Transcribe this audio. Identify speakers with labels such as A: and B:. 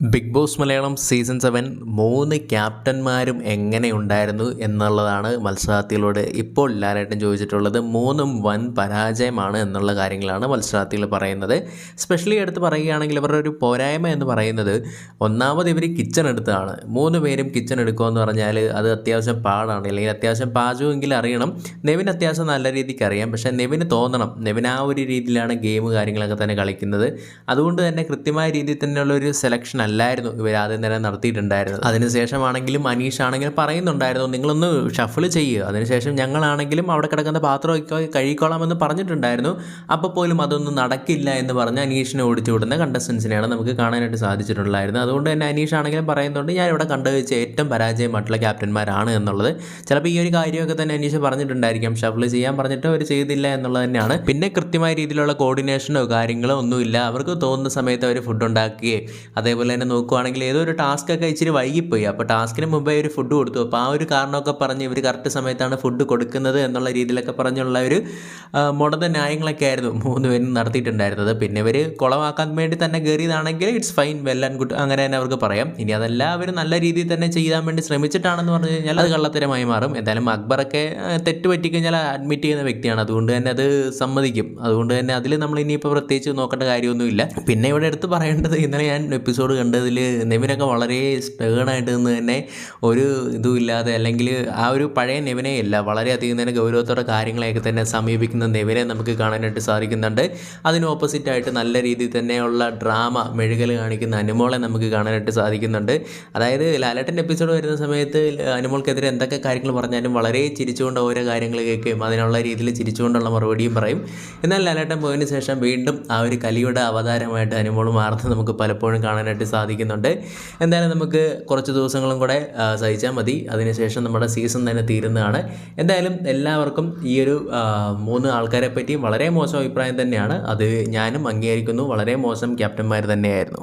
A: Big boss Malayalam season seven മൂന്ന് ക്യാപ്റ്റന്മാരും എങ്ങനെയുണ്ടായിരുന്നു എന്നുള്ളതാണ് മത്സരാർത്ഥികളോട് ഇപ്പോൾ എല്ലാവരായിട്ടും ചോദിച്ചിട്ടുള്ളത്. മൂന്നും വൻ പരാജയമാണ് എന്നുള്ള കാര്യങ്ങളാണ് മത്സരാർത്ഥികൾ പറയുന്നത്. സ്പെഷ്യലി എടുത്ത് പറയുകയാണെങ്കിൽ ഇവരുടെ ഒരു പോരായ്മ എന്ന് പറയുന്നത് ഒന്നാമത് ഇവർ കിച്ചൺ എടുത്തതാണ്. മൂന്ന് പേരും കിച്ചൺ എടുക്കുമെന്ന് പറഞ്ഞാൽ അത് അത്യാവശ്യം പാടാണ്. അല്ലെങ്കിൽ അത്യാവശ്യം പാചകമെങ്കിലും അറിയണം. നെവിൻ അത്യാവശ്യം നല്ല രീതിക്ക് അറിയാം. പക്ഷേ നെവിന് തോന്നണം. നെവിൻ ആ ഒരു രീതിയിലാണ് ഗെയിം കാര്യങ്ങളൊക്കെ തന്നെ കളിക്കുന്നത്. അതുകൊണ്ട് തന്നെ കൃത്യമായ രീതിയിൽ തന്നെയുള്ള ഒരു സെലക്ഷൻ അല്ലായിരുന്നു ഇവർ ആദ്യം തന്നെ നടത്തിയിട്ടുണ്ടായിരുന്നത്. അതിനുശേഷമാണെങ്കിലും അനീഷ് ആണെങ്കിലും പറയുന്നുണ്ടായിരുന്നു നിങ്ങളൊന്ന് ഷഫിൾ ചെയ്യുക അതിനുശേഷം ഞങ്ങളാണെങ്കിലും അവിടെ കിടക്കുന്ന പാത്രമൊക്കെ കഴിക്കോളാമെന്ന് പറഞ്ഞിട്ടുണ്ടായിരുന്നു. അപ്പോൾ പോലും അതൊന്നും നടക്കില്ല എന്ന് പറഞ്ഞ് അനീഷിനെ ഓടിച്ചു വിടുന്ന കണ്ടസ്റ്റൻസിനെയാണ് നമുക്ക് കാണാനായിട്ട് സാധിച്ചിട്ടുണ്ടായിരുന്നത്. അതുകൊണ്ട് തന്നെ അനീഷ് ആണെങ്കിലും പറയുന്നുണ്ട് ഞാൻ ഇവിടെ കണ്ടു വെച്ച ഏറ്റവും പരാജയമായിട്ടുള്ള ക്യാപ്റ്റന്മാരാണ് എന്നുള്ളത്. ചിലപ്പോൾ ഈ ഒരു കാര്യമൊക്കെ തന്നെ അനീഷ് പറഞ്ഞിട്ടുണ്ടായിരിക്കാം. ഷഫിൾ ചെയ്യാൻ പറഞ്ഞിട്ട് അവർ ചെയ്തില്ല എന്നുള്ളത് തന്നെയാണ്. പിന്നെ കൃത്യമായ രീതിയിലുള്ള കോർഡിനേഷനോ കാര്യങ്ങളോ ഒന്നുമില്ല. അവർക്ക് തോന്നുന്ന സമയത്ത് അവർ ഫുഡ് ഉണ്ടാക്കുകയും അതേപോലെ തന്നെ നോക്കുവാണെങ്കിൽ ഏതോ ഒരു ടാസ്ക് ഒക്കെ ഇച്ചിരി വൈകിപ്പോയി. അപ്പോൾ ടാസ്കിന് മുമ്പേ ഒരു ഫുഡ് കൊടുത്തു. അപ്പോൾ ആ ഒരു കാരണമൊക്കെ പറഞ്ഞ് ഇവർ കറക്റ്റ് സമയത്താണ് ഫുഡ് കൊടുക്കുന്നത് എന്നുള്ള രീതിയിലൊക്കെ പറഞ്ഞുള്ള ഒരു മുടന്ത ന്യായങ്ങളൊക്കെ ആയിരുന്നു മൂന്ന് പേരും നടത്തിയിട്ടുണ്ടായിരുന്നത്. പിന്നെ ഇവർ കുളമാക്കാൻ വേണ്ടി തന്നെ കയറിയതാണെങ്കിൽ it's fine well and good അങ്ങനെ തന്നെ അവർക്ക് പറയാം. ഇനി അതല്ല അവർ നല്ല രീതിയിൽ തന്നെ ചെയ്യാൻ വേണ്ടി ശ്രമിച്ചിട്ടാണെന്ന് പറഞ്ഞു കഴിഞ്ഞാൽ അത് കള്ളത്തരമായി മാറും. എന്തായാലും അക്ബറൊക്കെ തെറ്റ് പറ്റിക്കഴിഞ്ഞാൽ അഡ്മിറ്റ് ചെയ്യുന്ന വ്യക്തിയാണ്. അതുകൊണ്ട് തന്നെ അത് സമ്മതിക്കും. അതുകൊണ്ട് തന്നെ അതിൽ നമ്മൾ ഇനിയിപ്പോൾ പ്രത്യേകിച്ച് നോക്കേണ്ട കാര്യമൊന്നുമില്ല. പിന്നെ ഇവിടെ എടുത്ത് പറയേണ്ടത് ഇന്നലെ ഞാൻ എപ്പിസോഡ് കണ്ടതിൽ നെവിനൊക്കെ വളരെ സ്പേണായിട്ട് നിന്ന് തന്നെ ഒരു ഇതുമില്ലാതെ അല്ലെങ്കിൽ ആ ഒരു പഴയ നെവിനെ അല്ല വളരെയധികം തന്നെ ഗൗരവത്തോടെ കാര്യങ്ങളെയൊക്കെ തന്നെ സമീപിക്കുന്ന നെവിനെ നമുക്ക് കാണാനായിട്ട് സാധിക്കുന്നുണ്ട്. അതിന് ഓപ്പോസിറ്റായിട്ട് നല്ല രീതിയിൽ തന്നെയുള്ള ഡ്രാമ മെഴുകൽ കാണിക്കുന്ന അനുമോളെ നമുക്ക് കാണാനായിട്ട് സാധിക്കുന്നുണ്ട്. അതായത് ലാലേട്ടന്റെ എപ്പിസോഡ് വരുന്ന സമയത്ത് അനുമോൾക്കെതിരെ എന്തൊക്കെ കാര്യങ്ങൾ പറഞ്ഞാലും വളരെ ചിരിച്ചുകൊണ്ട് ഓരോ കാര്യങ്ങൾ കേൾക്കുകയും അതിനുള്ള രീതിയിൽ ചിരിച്ചുകൊണ്ടുള്ള മറുപടിയും പറയും. എന്നാൽ ലാലേട്ടൻ പോയതിന് ശേഷം വീണ്ടും ആ ഒരു കലിയുടെ അവതാരമായിട്ട് അനുമോൾ മാറുന്നത് നമുക്ക് പലപ്പോഴും കാണാനായിട്ട് സാധിക്കുന്നുണ്ട്. എന്തായാലും നമുക്ക് കുറച്ച് ദിവസങ്ങളും കൂടെ സഹിച്ചാൽ മതി. അതിനുശേഷം നമ്മുടെ സീസൺ തന്നെ തീരുന്നതാണ്. എന്തായാലും എല്ലാവർക്കും ഈ ഒരു മൂന്ന് ആൾക്കാരെ പറ്റിയും വളരെ മോശം അഭിപ്രായം തന്നെയാണ്. അത് ഞാനും അംഗീകരിക്കുന്നു. വളരെ മോശം ക്യാപ്റ്റന്മാർ തന്നെയായിരുന്നു.